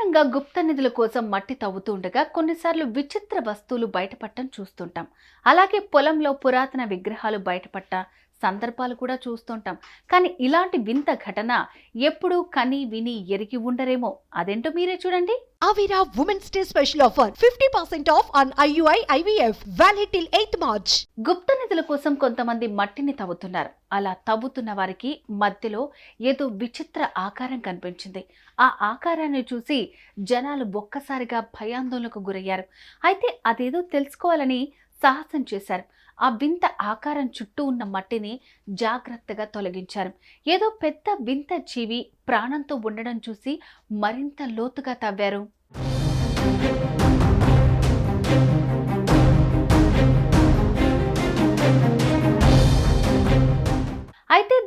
సాధారణంగా గుప్త నిధుల కోసం మట్టి తవ్వుతూ ఉండగా కొన్నిసార్లు విచిత్ర వస్తువులు బయటపడటం చూస్తుంటాం. అలాగే పొలంలో పురాతన విగ్రహాలు బయటపడ్డ సందర్భాలు కూడా చూస్తుంటాం. కానీ ఇలాంటి వింత ఘటన ఎప్పుడూ కని విని ఎరిగి ఉండరేమో? అదేంటో మీరే చూడండి. Avira Women's Day special offer 50% off on IUI IVF valid till 8th March. గుప్త నిధుల కోసం కొంతమంది మట్టిని తవ్వుతున్నారు. అలా తవ్వుతున్న వారికి మధ్యలో ఏదో విచిత్ర ఆకారం కనిపించింది. ఆ ఆకారాన్ని చూసి జనాలు ఒక్కసారిగా భయాందోళనకు గురయ్యారు. అయితే అదేదో తెలుసుకోవాలని సాహసం చేశారు. ఆ వింత ఆకారం చుట్టూ ఉన్న మట్టిని జాగ్రత్తగా తొలగించారు. ఏదో పెద్ద వింత జీవి ప్రాణంతో ఉండడం చూసి మరింత లోతుగా తవ్వారు.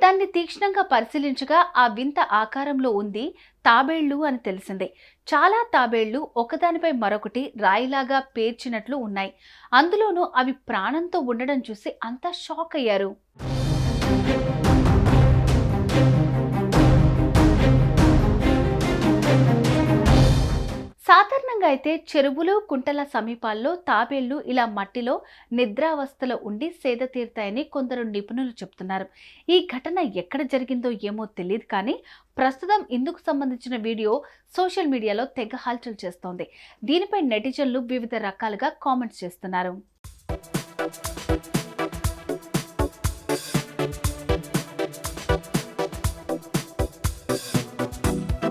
దాన్ని తీక్షణంగా పరిశీలించగా ఆ వింత ఆకారంలో ఉంది తాబేళ్ళు అని తెలిసిందే. చాలా తాబేళ్ళు ఒకదానిపై మరొకటి రాయిలాగా పేర్చినట్లు ఉన్నాయి. అందులోనూ అవి ప్రాణంతో ఉండడం చూసి అంతా షాక్ అయ్యారు. సాధారణంగా అయితే చెరువులు కుంటల సమీపాల్లో తాబేళ్ళు ఇలా మట్టిలో నిద్రావస్థలో ఉండి సేద తీరుతాయని కొందరు నిపుణులు చెప్తున్నారు. ఈ ఘటన ఎక్కడ జరిగిందో ఏమో తెలియదు కానీ ప్రస్తుతం ఇందుకు సంబంధించిన వీడియో సోషల్ మీడియాలో తెగ హల్చల్ చేస్తోంది. దీనిపై నెటిజన్లు వివిధ రకాలుగా కామెంట్స్ చేస్తున్నారు.